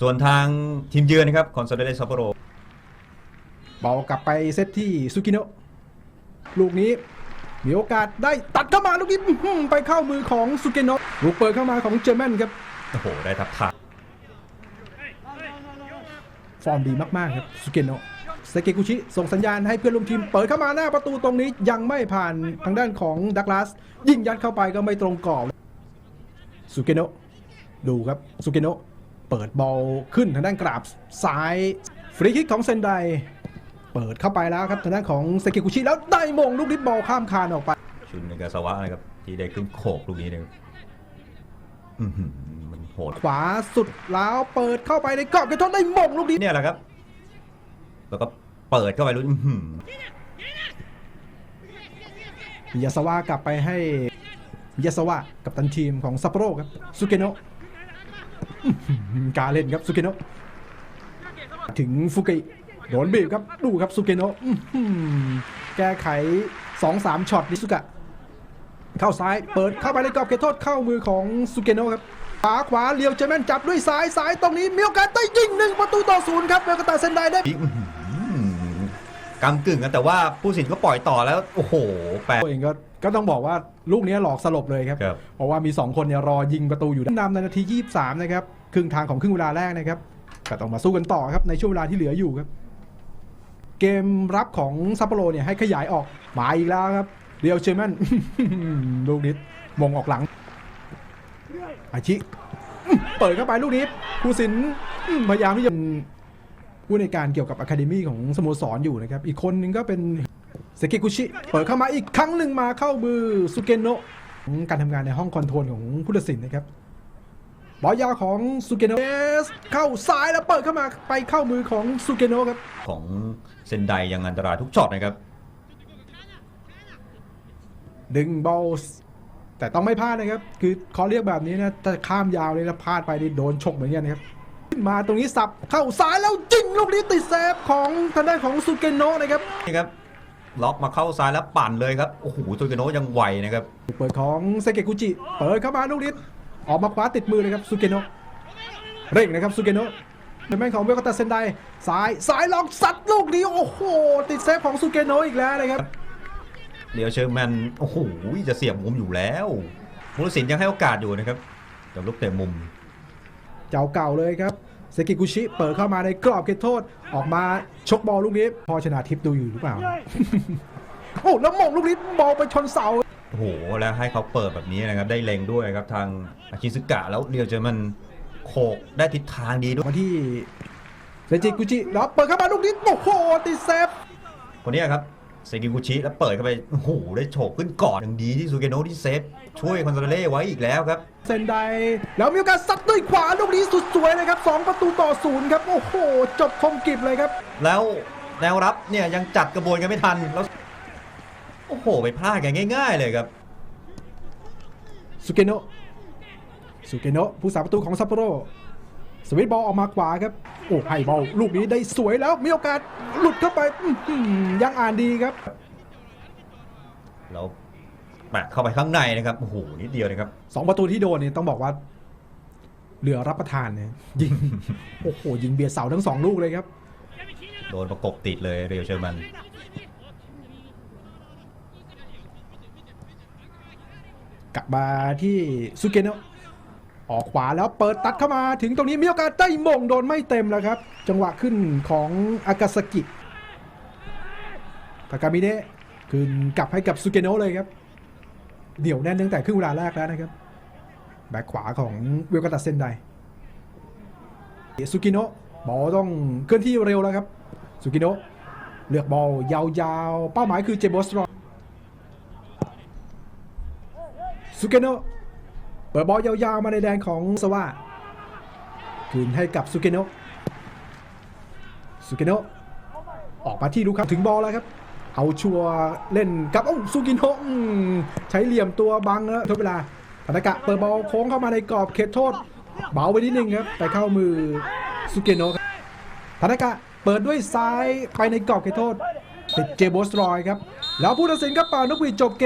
ส่วนทางทีมเยือนนะครับคอนโซลเดเลซัปโปโรบอลกลับไปเซตที่ซูกิโนะลูกนี้มีโอกาสได้ตัดเข้ามาลูกนี้อื้อหือไปเข้ามือของซูเกโนะลูกเปิดเข้ามาของเจอร์แมนครับโอ้โหได้ทับทางฟอร์มดีมาก ๆ ครับซูเกโนะเซเกกุชิส่งสัญญาณให้เพื่อนร่วมทีมเปิดเข้ามาหน้าประตูตรงนี้ยังไม่ผ่านทางด้านของดักลาส ยิงยัดเข้าไปก็ไม่ตรงกรอบซูเกโนะดูครับซูเกโนะ เปิดบอลขึ้นทางด้านกราบซ้าย ฟรีคิกของเซนได เปิดเข้าไปแล้วครับทางด้านของเซเกกุชิแล้วได้มงลูกนิดบอลข้ามคานออกไปชุนในกาสวะนะครับที่ได้ขึ้นโขกลูกนี้นะครับอื้อหือมันโหดขวาสุดแล้วเปิดเข้าไปในกรอบเกทอนได้มงลูกนี้เนี่ยแหละครับ แล้วก็เปิดเข้าไปลูกอื้อหือยาสวะกลับไปให้ยาสวะกับตันทีมของซัปโปโรครับซูเกโนะอื้อหือ การเล่นครับสุเกโนะถึงฟุกิโดนบีบครับดูครับสุเกโนะอื้อหือแก้ไข2-3ช็อตนิสุกะ เข้าซ้ายเปิดเข้าไปในกรอบเขตโทษเข้ามือของสุเกโนะครับขวาขวาเลียวเจแมนจับด้วยซ้ายซ้ายตรงนี้มีโอกาสได้ยิงหนึ่งประตูต่อศูนย์ครับเวลกาตาเซนไดได้ กอื้อหือกำกึ่งกันแต่ว่าผู้สินก็ปล่อยต่อแล้ว โอ้โหแปลก ตัวเองก็ก็ต้องบอกว่าลูกนี้หลอกสลบเลยครับ ครับ เพราะว่ามี 2 คนเนี่ยรอยิงประตูอยู่นำในนาที 23 นะครับ ครึ่งทางของครึ่งเวลาแรกนะครับก็ต้องมาสู้กันต่อครับในช่วงเวลาที่เหลืออยู่ครับ เกมรับของซัปโปโรเนี่ยให้ขยายออกมาอีกแล้วครับเรียวเชอร์แมน ลูกนี้มงออกหลัง อาชิอื้อเปิดเข้าไปลูกนี้ผู้สินอื้อพยายามที่จะ ผู้ในการเกี่ยวกับอะคาเดมี่ของสโมสรอยู่นะครับ อีกคนนึงก็เป็นเซกิกุชิ เปิดเข้ามาอีกครั้งหนึ่งมาเข้ามือสุเกโนะของการทำงานในห้องคอนโทรลของผู้ตัดสินนะครับบอลยาวของสุเกโนะเข้าซ้ายแล้วเปิดเข้ามาไปเข้ามือของสุเกโนะครับ ของเซนไดยังอันตรายทุกช็อตนะครับ ดึงบอลแต่ต้องไม่พลาดนะครับ คือเขาเรียกแบบนี้นะถ้าข้ามยาวเลยนะพลาดไปนี่โดนฉกเหมือนกันนะครับ มาตรงนี้สับเข้าซ้ายแล้วจิงลูกนี้ติดเซฟของทางด้านของสุเกโนะนะครับนี่ครับล็อกมาเข้าซ้ายแล้วปั่นเลยครับโอ้โหโตเกโนะยังไวนะครับเปิดของเซเกกุจิเปิดเข้ามาลูกนี้ออกมาคว้าติดมือเลยครับสุเกโนะเร่งนะครับสุเกโนะเป็นแม่งของเวลกาตาเซนไดซ้ายซ้ายล็อกซัดลูกนี้โอ้โหติดเซฟของสุเกโนะอีกแล้วนะครับเดี๋ยวเชอร์แมนโอ้โหจะเสียบมุมอยู่แล้วผู้ตัดสินยังให้โอกาสอยู่นะครับกับลูกเตะมุม เจ้าเก่าเลยครับเซกิกุชิเปิดเข้ามาในกรอบเขตโทษออกมาชกบอลลูกนี้ พอชนะทิพย์ดูอยู่หรือเปล่า โอ้แล้วมงลูกนี้บอลไปชนเสาโอ้โหแล้วให้เขาเปิดแบบนี้นะครับได้เล็งด้วยครับทางอาชิซึกะแล้วเรียวเจอมันโขกได้ทิศทางดีด้วยมาที่เซจิกุจิแล้วเปิดเข้ามาลูกนี้โอ้โหติดเซฟคนเนี้ยครับ เซกิกุชิแล้วเปิดเข้าไปโอ้โหได้โฉกขึ้นก่อนอย่างดีที่ซูเกโนะที่เซฟช่วยคอนโซลเล่ไว้อีกแล้วครับ เซนไดแล้วมีโอกาสซัดด้วยขวาลูกนี้สุดสวยเลยครับสองประตูต่อศูนย์ครับ โอ้โห จบคมกริบเลยครับ แล้วแนวรับเนี่ยยังจัดกระบวนกันไม่ทันแล้วโอ้โห ไปพลาดกันง่าย ๆ เลยครับสุเกโนะสุเกโนะผู้สาประตูของซัปโปโรสวิตช์บอลออกมาขวาครับ โอ้ให้บอลลูกนี้ได้สวยแล้วมีโอกาสหลุดเข้าไปอื้อหือยังอ่านดีครับแล้วแปะเข้าไปข้างในนะครับโอ้โหนิดเดียวนะครับสองประตูที่โดนเนี่ยต้องบอกว่า เหลือรับประทานเนี่ยยิงโอ้โหยิงเบียดเสาทั้งสองลูกเลยครับ โดนประกบติดเลยเรียวเชอร์มันกลับมาที่ซูเกโนะ ออกขวาแล้วเปิดตัดเข้ามาถึงตรงนี้มีโอกาสได้มงโดนไม่เต็มแล้วครับ จังหวะขึ้นของอากาซากิทากามิเนะคืนกลับให้กับซูเกโนะเลยครับ เดี่ยวแน่นตั้งแต่ครึ่งเวลาแรกแล้วนะครับ แบ็คขวาของเวลกาตาเซนไดซูกิโนะบอลต้องเคลื่อนที่เร็วแล้วครับซูกิโนะเลือกบอลยาวๆ เป้าหมายคือเจโบสตรอสุเกโนะ เปิดบอลยาวๆมาในแดนของสวาคืนให้กับสุเกโนะสุเกโนะออกมาที่ลูกครับถึงบอลแล้วครับ เอาชัวร์เล่นกับโอ้สุกิโนะใช้เหลี่ยมตัวบังแล้วทดเวลาธนากะเปิดบอลโค้งเข้ามาในกรอบเขตโทษ เบาไปนิดนึงครับไปเข้ามือสุเกโนะครับธนากะเปิดด้วยซ้ายไปในกรอบเขตโทษติดเจโบสรอยครับ แล้วผู้ตัดสินก็เป่านกหวีดจบเกม